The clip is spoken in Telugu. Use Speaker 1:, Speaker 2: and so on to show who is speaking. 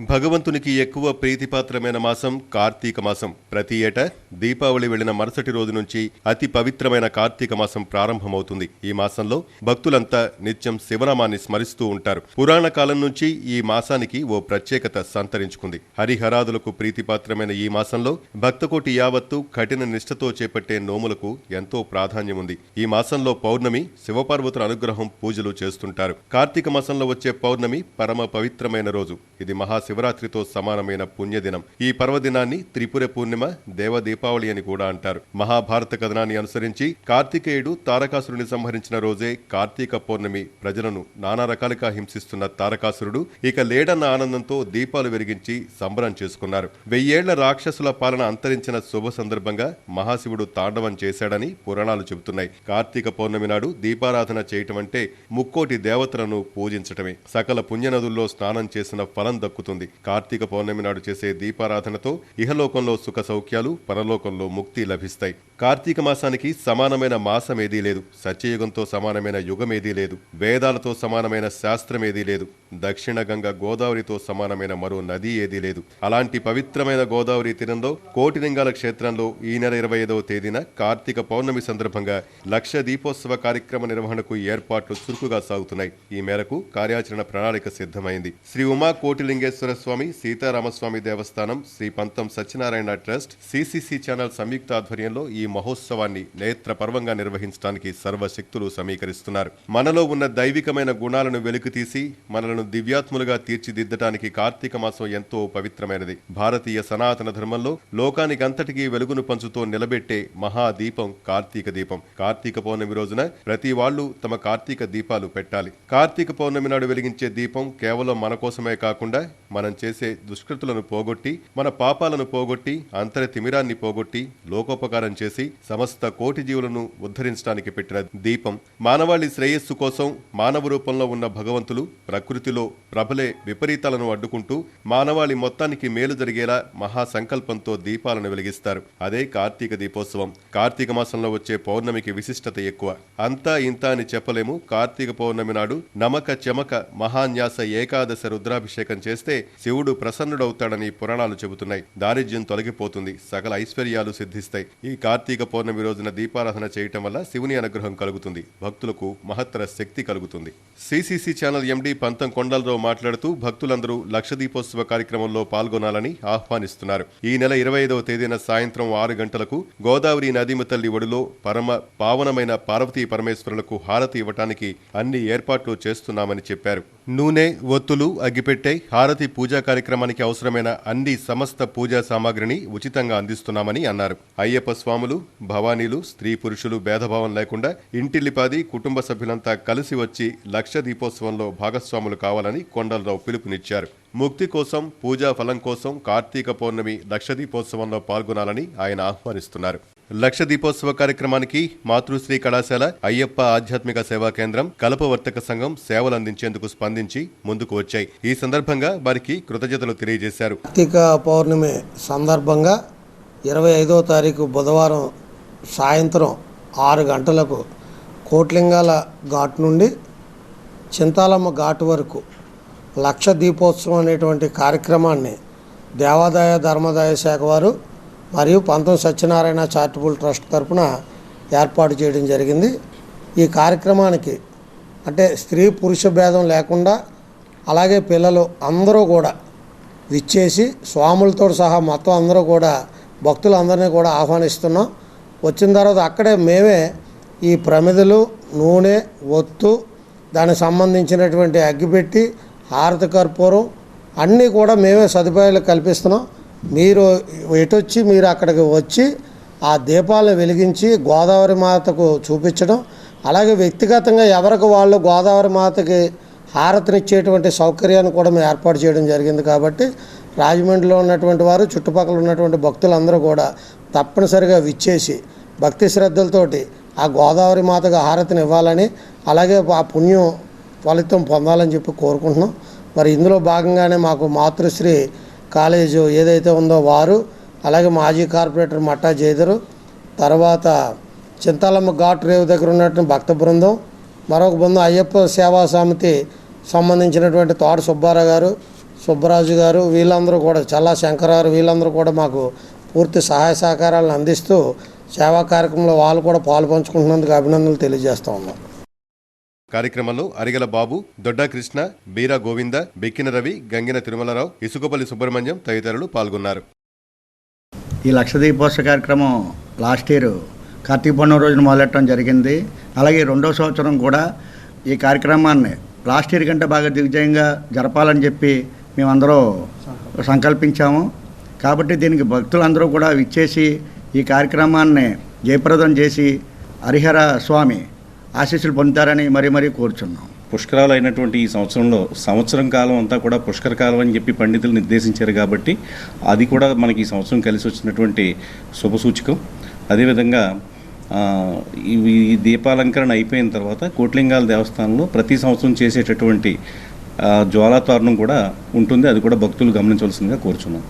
Speaker 1: భగవంతునికి ఎక్కువ ప్రీతిపాత్రమైన మాసం కార్తీక మాసం. ప్రతి ఏటా దీపావళి వెళ్ళిన మరుసటి రోజు నుంచి అతి పవిత్రమైన కార్తీక మాసం ప్రారంభమవుతుంది. ఈ మాసంలో భక్తులంతా నిత్యం శివనామాన్ని స్మరిస్తూ ఉంటారు. పురాణ కాలం నుంచి ఈ మాసానికి ఓ ప్రత్యేకత సంతరించుకుంది. హరిహరాదులకు ప్రీతిపాత్రమైన ఈ మాసంలో భక్తకోటి యావత్తు కఠిన నిష్ఠతో చేపట్టే నోములకు ఎంతో ప్రాధాన్యం ఉంది ఈ మాసంలో పౌర్ణమి శివపార్వతుల అనుగ్రహం పూజలు చేస్తుంటారు. కార్తీక మాసంలో వచ్చే పౌర్ణమి పరమ పవిత్రమైన రోజు. ఇది శివరాత్రితో సమానమైన పుణ్యదినం. ఈ పర్వదినాన్ని త్రిపుర పూర్ణిమ దేవ దీపావళి అని కూడా అంటారు. మహాభారత కథనాన్ని అనుసరించి కార్తికేయుడు తారకాసురుని సంహరించిన రోజే కార్తీక పౌర్ణమి ప్రజలను నానా రకాలుగా హింసిస్తున్న తారకాసురుడు ఇక లేడన్న ఆనందంతో దీపాలు వెలిగించి సంబరం చేసుకున్నారు. వెయ్యేళ్ళ రాక్షసుల పాలన అంతరించిన శుభ సందర్భంగా మహాశివుడు తాండవం చేశాడని పురాణాలు చెబుతున్నాయి. కార్తీక పౌర్ణమి నాడు దీపారాధన చేయటం అంటే ముక్కోటి దేవతలను పూజించటమే. సకల పుణ్యనదుల్లో స్నానం చేసిన ఫలం దక్కుతుంది. కార్తీక పౌర్ణమి నాడు చేసే దీపారాధనతో ఇహలోకంలో సుఖ సౌఖ్యాలు పరలోకంలో ముక్తి లభిస్తాయి. కార్తీక మాసానికి సమానమైన మాసమేదీ లేదు. సత్యయుగంతో సమానమైన యుగమేదీ లేదు. వేదాలతో సమానమైన శాస్త్రం ఏదీ లేదు. దక్షిణ గంగ గోదావరితో సమానమైన మరో నది ఏదీ లేదు. అలాంటి పవిత్రమైన గోదావరి తీరంలో కోటిలింగాల క్షేత్రంలో ఈ నెల ఇరవై ఐదవ తేదీన కార్తీక పౌర్ణమి సందర్భంగా లక్ష దీపోత్సవ కార్యక్రమ నిర్వహణకు ఏర్పాట్లు చురుకుగా సాగుతున్నాయి. ఈ మేరకు కార్యాచరణ ప్రణాళిక సిద్ధమైంది. శ్రీ ఉమా కోటిలింగేశ్వర స్వామి సీతారామస్వామి దేవస్థానం Shri Pantham Satyanarayana trust CCC channel సంయుక్త ఆధ్వర్యంలో ఈ మహోత్సవాన్ని నేత్ర పర్వంగా నిర్వహించడానికి సర్వశక్తులు సమీకరిస్తున్నారు. మనలో ఉన్న దైవికమైన గుణాలను వెలికితీసి మనలను దివ్యాత్ములుగా తీర్చిదిద్దటానికి కార్తీక మాసం ఎంతో పవిత్రమైనది. భారతీయ సనాతన ధర్మంలో లోకానికంతటికీ వెలుగును పంచుతో నిలబెట్టే మహాదీపం కార్తీక దీపం. కార్తీక పౌర్ణమి రోజున ప్రతి వాళ్ళు తమ కార్తీక దీపాలు పెట్టాలి. కార్తీక పౌర్ణమి నాడు వెలిగించే దీపం కేవలం మన కోసమే కాకుండా మనం చేసే దుష్కృతులను పోగొట్టి మన పాపాలను పోగొట్టి అంతర తిమిరాన్ని పోగొట్టి లోకోపకారం చేసి సమస్త కోటి జీవులను ఉద్ధరించడానికి పెట్టిన దీపం మానవాళి శ్రేయస్సు కోసం మానవ రూపంలో ఉన్న భగవంతులు ప్రకృతి ప్రకృతిలో ప్రభలే విపరీతాలను అడ్డుకుంటూ మానవాళి మొత్తానికి మేలు జరిగేలా మహాసంకల్పంతో దీపాలను వెలిగిస్తారు. అదే కార్తీక దీపోత్సవం. కార్తీక మాసంలో వచ్చే పౌర్ణమికి విశిష్టత ఎక్కువ. అంతా ఇంత అని చెప్పలేము. కార్తీక పౌర్ణమి నాడు నమక చెమక మహాన్యాస ఏకాదశ రుద్రాభిషేకం చేస్తే శివుడు ప్రసన్నుడవుతాడని పురాణాలు చెబుతున్నాయి. దారిద్ర్యం తొలగిపోతుంది. సకల ఐశ్వర్యాలు సిద్ధిస్తాయి. ఈ కార్తీక పౌర్ణమి రోజున దీపారాధన చేయటం వల్ల శివుని అనుగ్రహం కలుగుతుంది. భక్తులకు మహత్తర శక్తి కలుగుతుంది. సిసిసి ఛానల్ ఎండి పంతం కొండలరావు మాట్లాడుతూ భక్తులందరూ లక్ష దీపోత్సవ కార్యక్రమంలో పాల్గొనాలని ఆహ్వానిస్తున్నారు. ఈ నెల ఇరవై ఐదవ తేదీన సాయంత్రం ఆరు గంటలకు గోదావరి నదీమ తల్లి ఒడిలో పరమ పావనమైన పార్వతీ పరమేశ్వరులకు హారతి ఇవ్వటానికి అన్ని ఏర్పాట్లు చేస్తున్నామని చెప్పారు. నూనె ఒత్తులు అగ్గిపెట్టె హారతి పూజా కార్యక్రమానికి అవసరమైన అన్ని సమస్త పూజా సామాగ్రిని ఉచితంగా అందిస్తున్నామని అన్నారు. అయ్యప్ప స్వాములు భవానీలు స్త్రీ పురుషులు భేదభావం లేకుండా ఇంటిల్లిపాది కుటుంబ సభ్యులంతా కలిసి వచ్చి లక్ష దీపోత్సవంలో భాగస్వాములు కావాలని కొండలరావు పిలుపునిచ్చారు. ముక్తి కోసం పూజా ఫలం కోసం కార్తీక పౌర్ణమి లక్ష దీపోత్సవంలో పాల్గొనాలని ఆయన ఆహ్వానిస్తున్నారు. లక్ష దీపోత్సవ కార్యక్రమానికి మాతృశ్రీ కళాశాల అయ్యప్ప ఆధ్యాత్మిక సేవా కేంద్రం కలపవర్తక సంఘం సేవలు అందించేందుకు స్పందించి ముందుకు వచ్చాయి. ఈ సందర్భంగా వారికి కృతజ్ఞతలు తెలియజేశారు.
Speaker 2: కార్తీక పౌర్ణమి సందర్భంగా ఇరవై ఐదో తారీఖు బుధవారం సాయంత్రం ఆరు గంటలకు కోట్లింగాల ఘాట్ నుండి చింతాలమ్మ ఘాట్ వరకు లక్ష దీపోత్సవం అనేటువంటి కార్యక్రమాన్ని దేవాదాయ ధర్మదాయ శాఖ వారు మరియు పంతం సత్యనారాయణ చారిటబుల్ ట్రస్ట్ తరఫున ఏర్పాటు చేయడం జరిగింది. ఈ కార్యక్రమానికి అంటే స్త్రీ పురుష భేదం లేకుండా అలాగే పిల్లలు అందరూ కూడా విచ్చేసి స్వాములతో సహా మొత్తం అందరూ కూడా భక్తులందరినీ కూడా ఆహ్వానిస్తున్నాం. వచ్చిన తర్వాత అక్కడే మేమే ఈ ప్రమిదలు నూనె ఒత్తు దానికి సంబంధించినటువంటి అగ్గిపెట్టి హారతి కర్పూరం అన్నీ కూడా మేమే సదుపాయాలు కల్పిస్తున్నాం. మీరు ఎటొచ్చి మీరు అక్కడికి వచ్చి ఆ దీపాలను వెలిగించి గోదావరి మాతకు చూపించడం అలాగే వ్యక్తిగతంగా ఎవరికి వాళ్ళు గోదావరి మాతకి హారతినిచ్చేటువంటి సౌకర్యాన్ని కూడా మేము ఏర్పాటు చేయడం జరిగింది కాబట్టి రాజమండ్రిలో ఉన్నటువంటి వారు చుట్టుపక్కల ఉన్నటువంటి భక్తులందరూ కూడా తప్పనిసరిగా విచ్చేసి భక్తి శ్రద్ధలతోటి ఆ గోదావరి మాతకు హారతిని ఇవ్వాలని అలాగే ఆ పుణ్యం ఫలితం పొందాలని చెప్పి కోరుకుంటున్నాం. మరి ఇందులో భాగంగానే మాకు మాతృశ్రీ కాలేజు ఏదైతే ఉందో వారు అలాగే మాజీ కార్పొరేటర్ మట్టా జయదరు తర్వాత చింతాలమ్మ ఘాట్ రేవు దగ్గర ఉన్నటువంటి భక్త బృందం మరొక బృందం అయ్యప్ప సేవా సమితి సంబంధించినటువంటి తోట సుబ్బారావు గారు సుబ్బరాజు గారు వీళ్ళందరూ కూడా చల్లా శంకరారు వీళ్ళందరూ కూడా మాకు పూర్తి సహాయ సహకారాలను అందిస్తూ సేవా కార్యక్రమంలో వాళ్ళు కూడా పాలు పంచుకుంటున్నందుకు అభినందనలు తెలియజేస్తూ ఉన్నాం.
Speaker 1: కార్యక్రమంలో అరిగల బాబు దొడ్డా కృష్ణ బీరా గోవింద బెక్కిన రవి గంగిన తిరుమలరావు ఇసుకపల్లి సుబ్రహ్మణ్యం తదితరులు పాల్గొన్నారు.
Speaker 3: ఈ లక్ష దీపోత్సవ కార్యక్రమం లాస్ట్ ఇయర్ కార్తీక పౌర్ణమి రోజున మొదలెట్టడం జరిగింది. అలాగే రెండో సంవత్సరం కూడా ఈ కార్యక్రమాన్ని లాస్ట్ ఇయర్ కంటే బాగా దిగ్విజయంగా జరపాలని చెప్పి మేమందరూ సంకల్పించాము. కాబట్టి దీనికి భక్తులందరూ కూడా విచ్చేసి ఈ కార్యక్రమాన్ని జయప్రదం చేసి హరిహర స్వామి ఆశీస్సులు పొందుతారని మరీ మరీ కోరుచున్నాం.
Speaker 4: పుష్కరాలు అయినటువంటి ఈ సంవత్సరంలో సంవత్సరం కాలం అంతా కూడా పుష్కర కాలం అని చెప్పి పండితులు నిర్దేశించారు కాబట్టి అది కూడా మనకి ఈ సంవత్సరం కలిసి వచ్చినటువంటి శుభసూచకం అదేవిధంగా ఇవి ఈ దీపాలంకరణ అయిపోయిన తర్వాత కోట్లింగాల దేవస్థానంలో ప్రతి సంవత్సరం చేసేటటువంటి జ్వాలాతారణం జ్వాలా కూడా ఉంటుంది. అది కూడా భక్తులు గమనించవలసిందిగా కోరుచున్నాం.